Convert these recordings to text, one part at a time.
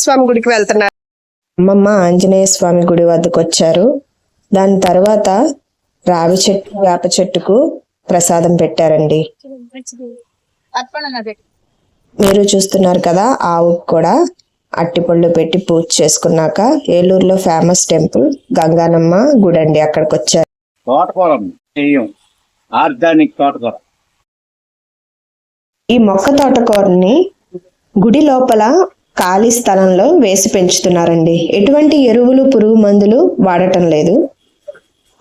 స్వామి గుడికి వెళ్తున్నారు. అమ్మమ్మ ఆంజనేయ స్వామి గుడి వద్దకు వచ్చారు. దాని తర్వాత రావి చెట్టు వేప చెట్టుకు ప్రసాదం పెట్టారండి. మీరు చూస్తున్నారు కదా ఆవుకు కూడా అట్టిపళ్ళు పెట్టి పూజ చేసుకున్నాక ఏలూరులో ఫేమస్ టెంపుల్ గంగానమ్మ గుడి అండి అక్కడికి వచ్చారు. తోటకూర ఆర్గానిక్ తోటకూర. ఈ మొక్క తోటకూరని గుడి లోపల ఖాళీ స్థలంలో వేసి పెంచుతున్నారండి. ఎటువంటి ఎరువులు పురుగు మందులు వాడటం లేదు.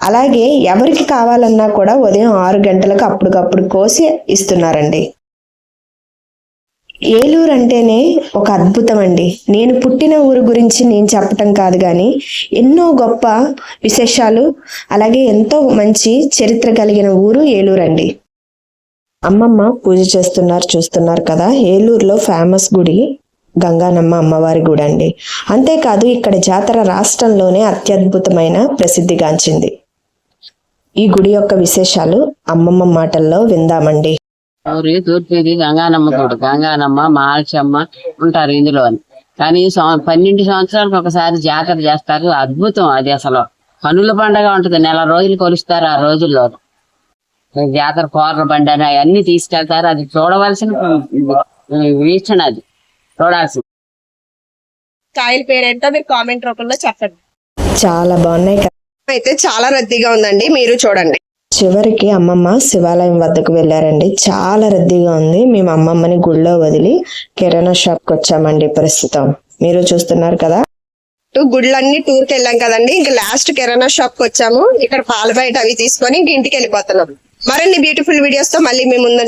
అలాగే ఎవరికి కావాలన్నా కూడా ఉదయం ఆరు గంటలకు అప్పటికప్పుడు కోసి ఇస్తున్నారండి. ఏలూరు అంటేనే ఒక అద్భుతం అండి నేను పుట్టిన ఊరు గురించి నేను చెప్పటం కాదు కానీ ఎన్నో గొప్ప విశేషాలు అలాగే ఎంతో మంచి చరిత్ర కలిగిన ఊరు ఏలూరు అండి అమ్మమ్మ పూజ చేస్తున్నారు చూస్తున్నారు కదా. ఏలూరులో ఫేమస్ గుడి. గంగానమ్మ అమ్మవారి గుడి అండి. అంతేకాదు ఇక్కడ జాతర రాష్ట్రంలోనే అత్యద్భుతమైన ప్రసిద్ధిగాంచింది. ఈ గుడి యొక్క విశేషాలు అమ్మమ్మ మాటల్లో విందామండి. ఊరి తూర్పుది గంగానమ్మ గుడి. గంగానమ్మ మాల్చమ్మ ఉంటారు ఇందులో కానీ పన్నెండు సంవత్సరాలకు ఒకసారి జాతర చేస్తారు. అద్భుతం అది అసలు. పనుల పండగ ఉంటుంది. నెల రోజులు కొలుస్తారు ఆ రోజుల్లో. జాతర కూరల బండి అని అవన్నీ తీసుకెళ్తారు. అది చూడవలసిన వీక్షణ అది. చూడాల్సింది. కాయల పేరేంటో మీరు కామెంట్ రూపంలో చెప్పండి. చాలా బాగున్నాయి కదా అయితే చాలా రద్దీగా ఉందండి మీరు చూడండి. చివరికి అమ్మమ్మ శివాలయం వద్దకు వెళ్ళారండి. చాలా రద్దీగా ఉంది. మేము అమ్మమ్మని గుళ్ళో వదిలి కిరాణా షాప్కి వచ్చామండి ప్రస్తుతం. మీరు చూస్తున్నారు కదా. టూ గుళ్ళన్నీ టూర్కి వెళ్ళాం కదండి ఇంకా లాస్ట్ కిరాణా షాప్కి వచ్చాము. ఇక్కడ పాల బయట అవి తీసుకొని ఇంక ఇంటికి వెళ్ళిపోతున్నాం. మరిన్ని బ్యూటిఫుల్ వీడియోస్తో మళ్ళీ మేము ముందు